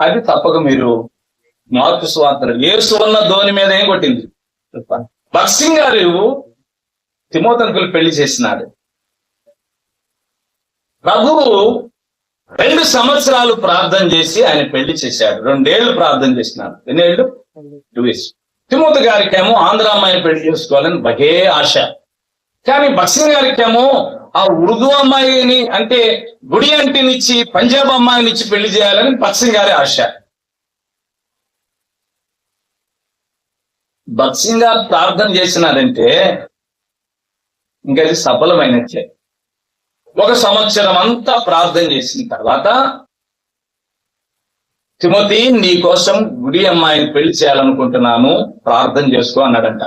అది తప్పక మీరు మార్పు స్వార్థలు ఏసు ఉన్న ధోని మీద ఏం కొట్టింది? భక్సింగ్ గారు తిమోతనకులు పెళ్ళి చేసినాడు. ప్రభువు రెండు సంవత్సరాలు ప్రార్థన చేసి ఆయన పెళ్ళి చేశాడు. రెండేళ్ళు ప్రార్థన చేసినాడు. ఎన్నేళ్ళు? Two years. తిమోతి గారికేమో ఆంధ్ర అమ్మాయిని పెళ్ళి చేసుకోవాలని బగే ఆశ. కానీ బక్సింగ్ గారికేమో ఆ ఉర్దూ అమ్మాయిని అంటే గుడి అంటినిచ్చి పంజాబ్ అమ్మాయిని ఇచ్చి పెళ్ళి చేయాలని బక్సింగ్ గారి ఆశ. బక్సింగ్ గారు ప్రార్థన చేసినారంటే ఇంకా అది సఫలమైనట్లే ఒక సంవత్సరం అంతా ప్రార్థన చేసిన తర్వాత తిమతి నీ కోసం గుడి అమ్మాయిని పెళ్ళి చేయాలనుకుంటున్నాను ప్రార్థన చేసుకో అన్నాడంట.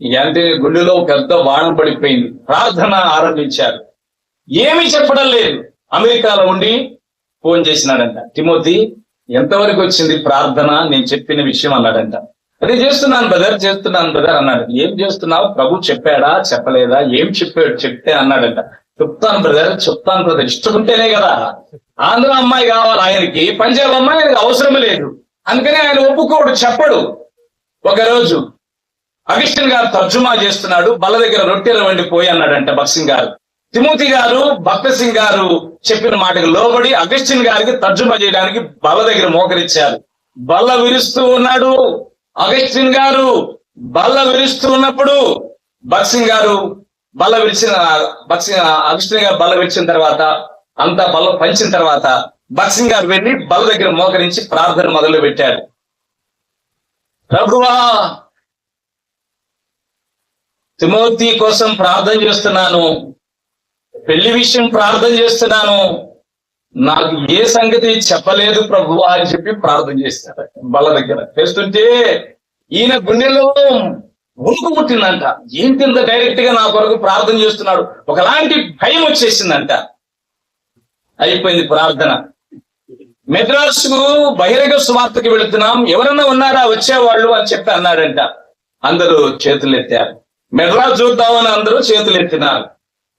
అంటే గుండెలో పెద్ద బాణం పడిపోయింది. ప్రార్థన ఆరంభించారు. ఏమీ చెప్పడం లేదు. అమెరికాలో ఉండి ఫోన్ చేసినాడంట. తిమోతి ఎంతవరకు వచ్చింది ప్రార్థన? నేను చెప్పిన విషయం అన్నాడంట. అదే చేస్తున్నాను బ్రదర్ చేస్తున్నాను బ్రదర్ అన్నాడు. ఏం చేస్తున్నావు? ప్రభు చెప్పాడా? చెప్పలేదా? ఏం చెప్పాడు? చెప్తే అన్నాడంట. చెప్తాను బ్రదర్ చెప్తాను బ్రదర్ ఇష్టముంటేనే కదా. ఆంధ్ర అమ్మాయి కావాలి ఆయనకి. పంజాబ్ అమ్మాయి ఆయనకి అవసరం లేదు. అందుకని ఆయన ఒప్పుకోడు చెప్పడు. ఒకరోజు అగస్టిన్ గారు తర్జుమా చేస్తున్నాడు బల్ల దగ్గర రొట్టెల వండి పోయి అన్నాడంట భక్సింగ్ గారు. తిమోతి గారు భక్త సింగ్ గారు చెప్పిన మాటకు లోబడి అగస్టిన్ గారికి తర్జుమా చేయడానికి బల్ల దగ్గర మోకరించారు బల్ల విరుస్తూ ఉన్నాడు అగస్టిన్ గారు. బల్ల విరుస్తూ ఉన్నప్పుడు భక్సింగ్ గారు బల్ల విరిచిన భక్సింగ్ అగస్టిన్ గారు బల్ల విరిచిన తర్వాత అంతా బల్ల పంచిన తర్వాత భక్సింగ్ గారు వెళ్ళి బల్ల దగ్గర మోకరించి ప్రార్థన మొదలు పెట్టాడు ప్రభువా తిమోతి కోసం ప్రార్థన చేస్తున్నాను. పెళ్ళి విషయం ప్రార్థన చేస్తున్నాను. నాకు ఏ సంగతి చెప్పలేదు ప్రభు అని చెప్పి ప్రార్థన చేస్తాడు బల దగ్గర చేస్తుంటే ఈయన గుండెలో ఉనుకు పుట్టిందంట. ఏంటింత డైరెక్ట్గా నా కొరకు ప్రార్థన చేస్తున్నాడు. ఒకలాంటి భయం వచ్చేసిందంట. అయిపోయింది ప్రార్థన. మెడ్రాస్కు బహిరంగ సువార్తకి వెళుతున్నాం. ఎవరన్నా ఉన్నారా? వచ్చేవాళ్ళు అని చెప్పి అన్నాడంట. అందరూ చేతులు ఎత్తారు మెడ్రాస్ చూద్దామని అందరూ చేతులు ఎత్తినారు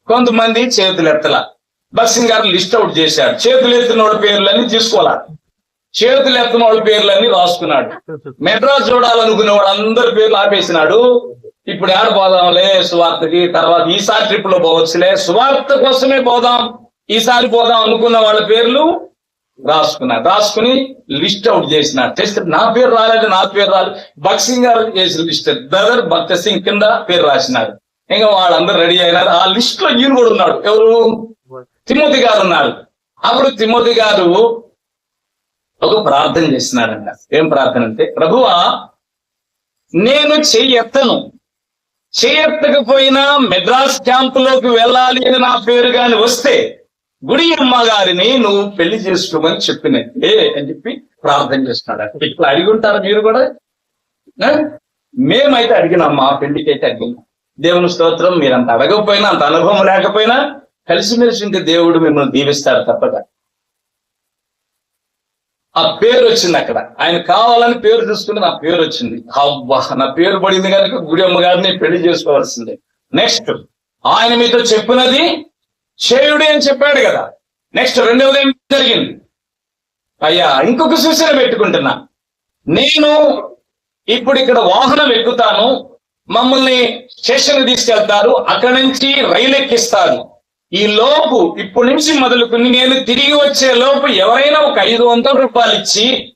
కొంతమంది చేతులు ఎత్తల బస్సింగ్ గారు లిస్ట్ అవుట్ చేశాడు చేతులు ఎత్తిన వాళ్ళ పేర్లన్నీ తీసుకోవాలా? చేతులు ఎత్తిన వాళ్ళ పేర్లన్నీ రాసుకున్నాడు. మెడ్రాస్ చూడాలనుకునే వాడు అందరి పేర్లు ఆపేసినాడు. ఇప్పుడు ఏడ పోదాంలే సువార్తకి? తర్వాత ఈసారి ట్రిప్లో పోవచ్చులే. సువార్త కోసమే పోదాం. ఈసారి పోదాం అనుకున్న వాళ్ళ పేర్లు రాసుకున్నాడు రాసుకుని లిస్ట్ అవుట్ చేసిన. టెస్ట్ నా పేరు రాలేదు నా పేరు రాలేదు. బక్సింగ్ గారు చేసిన లిస్ట్. బ్రదర్ భక్త సింగ్ కింద పేరు రాసినారు. ఇంకా వాళ్ళందరూ రెడీ అయినారు. ఆ లిస్ట్లో ఈయన కూడా ఉన్నాడు. ఎవరు? తిమ్మతి గారు ఉన్నాడు. అప్పుడు తిమ్మతి గారు ఒక ప్రార్థన చేసినాడంట ఏం ప్రార్థన అంటే ప్రభువా నేను చెయ్యెత్తను చేయెత్తకపోయినా మెడ్రాస్ క్యాంపులోకి వెళ్ళాలి అని నా పేరు కానీ వస్తే గుడి అమ్మ గారిని నువ్వు పెళ్ళి చేసుకోమని చెప్పినట్టే అని చెప్పి ప్రార్థన చేస్తున్నాడు. ఇట్లా అడిగి ఉంటారా మీరు కూడా? మేమైతే అడిగినాం మా పెళ్ళికి అయితే అడిగినాం. దేవుని స్తోత్రం మీరు అంత అడగకపోయినా అంత అనుభవం లేకపోయినా కలిసిమెలిసి ఇంకా దేవుడు మిమ్మల్ని దీవిస్తారు తప్పక. ఆ పేరు వచ్చింది అక్కడ. ఆయన కావాలని పేరు చూసుకుని నా పేరు వచ్చింది. అబ్బా నా పేరు పడింది కనుక గుడి అమ్మగారిని పెళ్ళి చేసుకోవాల్సిందే. నెక్స్ట్ ఆయన మీతో చెప్పినది చేయుడి అని చెప్పాడు కదా. నెక్స్ట్ రెండవది ఏం జరిగింది? అయ్యా ఇంకొక సూచన పెట్టుకుంటున్నా. నేను ఇప్పుడు ఇక్కడ వాహనం ఎక్కుతాను. మమ్మల్ని స్టేషన్ తీసుకెళ్తారు. అక్కడి నుంచి రైలు ఎక్కిస్తారు. ఈ లోపు ఇప్పటి నుంచి మొదలుకుని నేను తిరిగి వచ్చే లోపు ఎవరైనా ఒక ఐదు వందల రూపాయలు ఇచ్చి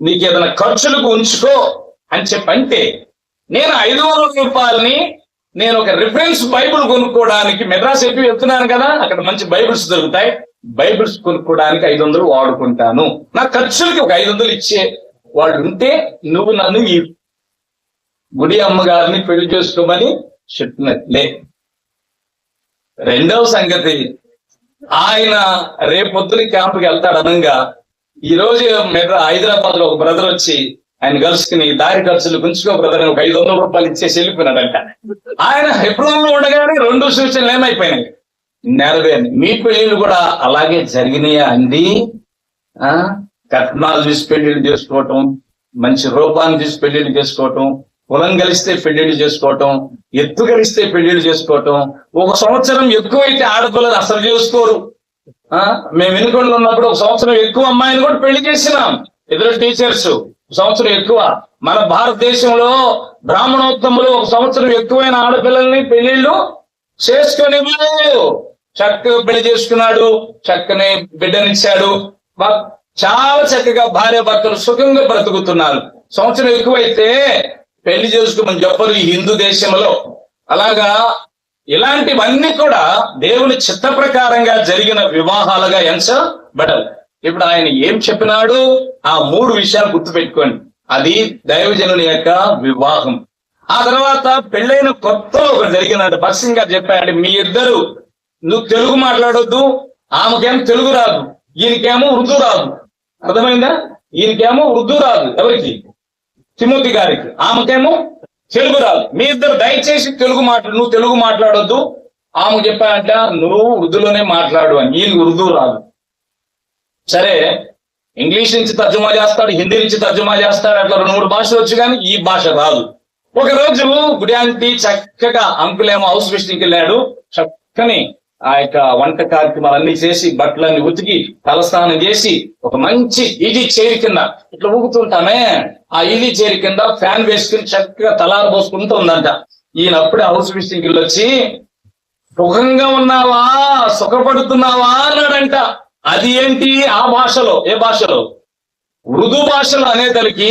నీకు ఏదైనా ఖర్చులకు ఉంచుకో అని చెప్పంటే నేను ఐదు వందల రూపాయలని నేను ఒక రిఫరెన్స్ బైబుల్ కొనుక్కోవడానికి మెడ్రాస్ చెప్పి వెళ్తున్నాను కదా అక్కడ మంచి బైబిల్స్ దొరుకుతాయి. బైబిల్స్ కొనుక్కోవడానికి ఐదు వందలు వాడుకుంటాను. నా ఖర్చులకి ఒక ఐదు వందలు ఇచ్చే వాడు ఉంటే నువ్వు నన్ను ఈ గుడి అమ్మగారిని పెళ్ళి చేసుకోమని చెప్పినట్లే. రెండవ సంగతి ఆయన రేపొద్దున క్యాంప్కి వెళ్తాడు అనంగా ఈ రోజు మెడ్రా హైదరాబాద్లో ఒక బ్రదర్ వచ్చి ఆయన కలుసుకుని దారి ఖర్చులు గుంచుకో బ్రదర్ ఒక ఐదు వందల రూపాయలు ఇచ్చేసి వెళ్ళిపోయినాడంట. ఆయన హెబ్రోన్లో ఉండగానే రెండు సూచనలు ఏమైపోయినాయి? నెరవేరు మీ పెళ్ళిళ్ళు కూడా అలాగే జరిగినాయా అండి? ఆ? కట్నాలు తీసి పెళ్ళిళ్ళు చేసుకోవటం మంచి రూపాన్ని తీసి పెళ్ళిళ్ళు చేసుకోవటం కులం కలిస్తే పెళ్ళిళ్ళు చేసుకోవటం ఎత్తు కలిస్తే పెళ్ళిళ్ళు చేసుకోవటం ఒక సంవత్సరం ఎక్కువైతే ఆడపిల్లలు అసలు చేసుకోరు. ఆ, మేము వెనుకొండలో ఉన్నప్పుడు ఒక సంవత్సరం ఎక్కువ అమ్మాయిని కూడా పెళ్ళి చేసినాం. ఇద్దరు టీచర్స్. సంవత్సరం ఎక్కువ. మన భారతదేశంలో బ్రాహ్మణోత్తములు ఒక సంవత్సరం ఎక్కువైన ఆడపిల్లల్ని పెళ్ళిళ్ళు చేసుకొని చక్కగా పెళ్ళి చేసుకున్నాడు చక్కని బిడ్డనిచ్చాడు. చాలా చక్కగా భార్య భర్తలు సుఖంగా బ్రతుకుతున్నారు. సంవత్సరం ఎక్కువైతే పెళ్ళి చేసుకోమని చెప్పరు ఈ హిందూ దేశంలో. అలాగా ఇలాంటివన్నీ కూడా దేవుని చిత్త ప్రకారంగా జరిగిన వివాహాలుగా ఎంచబడవు ఇప్పుడు ఆయన ఏం చెప్పినాడు? ఆ మూడు విషయాలు గుర్తుపెట్టుకోండి. అది దైవజనుని యొక్క వివాహం. ఆ తర్వాత పెళ్ళైన కొత్త ఒకటి జరిగినట్టు బస్సింగ్ గారు చెప్పాడు మీ ఇద్దరు నువ్వు తెలుగు మాట్లాడొద్దు ఆమెకేమో తెలుగు రాదు ఈయనకేమో ఉర్దూ రాదు. అర్థమైందా? ఈయనకేమో ఉర్దూ రాదు ఎవరికి? తిమోతి గారికి. ఆమెకేమో తెలుగు రాదు. మీ ఇద్దరు దయచేసి తెలుగు మాట్లాడు నువ్వు తెలుగు మాట్లాడొద్దు. ఆమె చెప్పాడంట నువ్వు ఉర్దూలోనే మాట్లాడు అని. ఈయన ఉర్దూ రాదు. సరే ఇంగ్లీష్ నుంచి తర్జుమా చేస్తాడు హిందీ నుంచి తర్జుమా చేస్తాడు అట్లా రెండు మూడు భాషలు వచ్చు కానీ ఈ భాష రాదు. ఒక రోజు గుడియాంటి చక్కగా అంకులేమో హౌస్ విషయంకి వెళ్ళాడు. చక్కని ఆ యొక్క వంట కార్యక్రమాలన్నీ చేసి బట్టలన్నీ ఉతికి తలస్నానం చేసి ఒక మంచి ఇది చేరి కింద ఇట్లా ఊగుతుంటామే. ఆ ఇది చేరి కింద ఫ్యాన్ వేసుకుని చక్కగా తలారు పోసుకుంటూ ఉందంట. ఈయన అప్పుడే హౌస్ విషయంకి వెళ్ళొచ్చి సుఖంగా ఉన్నావా? సుఖపడుతున్నావా? అన్నాడంట. అది ఏంటి? ఆ భాషలో ఏ భాషలో? ఉర్దూ భాషలో అనేతలకి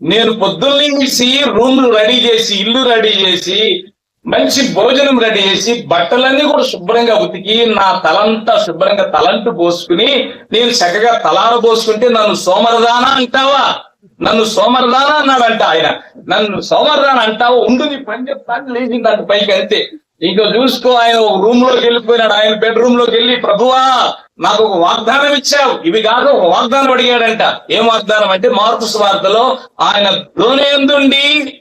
నేను పొద్దున్నే తీసి రూమ్ రెడీ చేసి ఇల్లు రెడీ చేసి మంచి భోజనం రెడీ చేసి బట్టలన్నీ కూడా శుభ్రంగా ఉతికి నా తలంతా శుభ్రంగా తలంటు పోసుకుని నేను చక్కగా తలార పోసుకుంటే నన్ను సోమరదానా అంటావా? నన్ను సోమరదానా అన్నాడంట ఆయన. నన్ను సోమరదాన అంటావా? ఉండు నీ పని చెప్తాను లేచిందంట పైకి అంతే. ఇంకా చూసుకో ఆయన ఒక రూమ్లోకి వెళ్ళిపోయినాడు. ఆయన బెడ్రూమ్లోకి వెళ్ళి ప్రభువా నాకు ఒక వాగ్దానం ఇచ్చావు. ఇవి కాదు ఒక వాగ్దానం అడిగాడంట. ఏం వాగ్దానం అంటే మార్పు స్వార్థలో ఆయన లోనేందుండి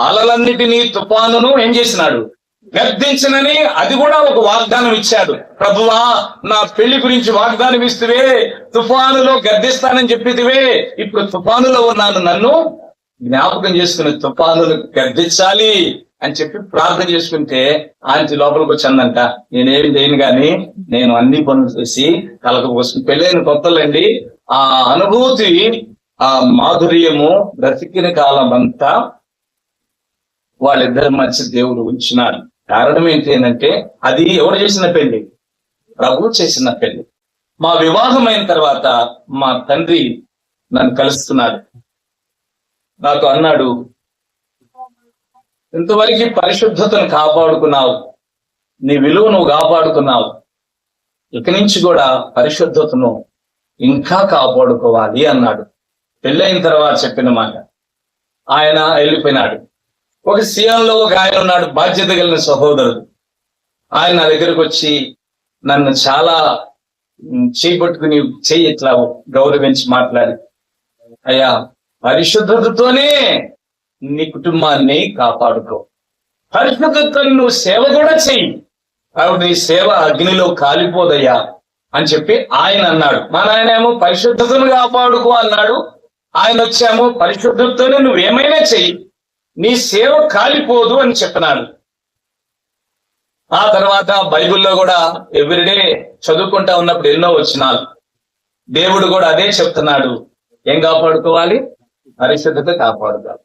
అలలన్నిటినీ తుఫానును ఏం చేసినాడు? గర్దించినని అది కూడా ఒక వాగ్దానం ఇచ్చాడు. ప్రభువా నా పెళ్ళి గురించి వాగ్దానం ఇస్తువే తుఫానులో గర్దిస్తానని చెప్పితివే. ఇప్పుడు తుఫానులో ఉన్నాను. నన్ను జ్ఞాపకం చేసుకుని తుఫానులు గర్దించాలి అని చెప్పి ప్రార్థన చేసుకుంటే ఆంటీ లోపలికి వచ్చిందంట. నేనేమి చేయను గాని నేను అన్ని పనులు చేసి కలకపోసుకుని పెళ్ళైన కొత్తలండి. ఆ అనుభూతి ఆ మాధుర్యము బ్రతికిన కాలం అంతా వాళ్ళిద్దరి మధ్య దేవుడు ఉంచినారు కారణం ఏంటి అంటే అది ఎవరు చేసిన పెళ్ళి? ప్రభు చేసిన పెళ్ళి. మా వివాహం అయిన తర్వాత మా తండ్రి నన్ను కలుస్తున్నాడు. నాకు అన్నాడు ఇంతవరకు పరిశుద్ధతను కాపాడుకున్నావు. నీ విలువ నువ్వు కాపాడుకున్నావు. ఇక నుంచి కూడా పరిశుద్ధతను ఇంకా కాపాడుకోవాలి అన్నాడు. పెళ్ళైన తర్వాత చెప్పిన మాట. ఆయన వెళ్ళిపోయినాడు. ఒక సీఎంలో ఒక ఆయన ఉన్నాడు బాధ్యత కలిగిన సహోదరుడు. ఆయన నా దగ్గరకు వచ్చి నన్ను చాలా చేపట్టుకుని చేయి ఇట్లా గౌరవించి మాట్లాడి. అయ్యా పరిశుద్ధతతోనే నీ కుటుంబాన్ని కాపాడుకో. పరిశుద్ధతను నువ్వు సేవ కూడా చెయ్యి. కాబట్టి నీ సేవ అగ్నిలో కాలిపోదయ్యా అని చెప్పి ఆయన అన్నాడు. మా నాయన ఏమో పరిశుద్ధతను కాపాడుకో అన్నాడు. ఆయన వచ్చేమో పరిశుద్ధతను నువ్వేమైనా చెయ్యి. నీ సేవ కాలిపోదు అని చెప్పినాడు. ఆ తర్వాత బైబిల్లో కూడా ఎవ్రీడే చదువుకుంటా ఉన్నప్పుడు ఎన్నో వచ్చినాలు దేవుడు కూడా అదే చెప్తున్నాడు. ఏం కాపాడుకోవాలి? పరిశుద్ధత కాపాడుకోవాలి.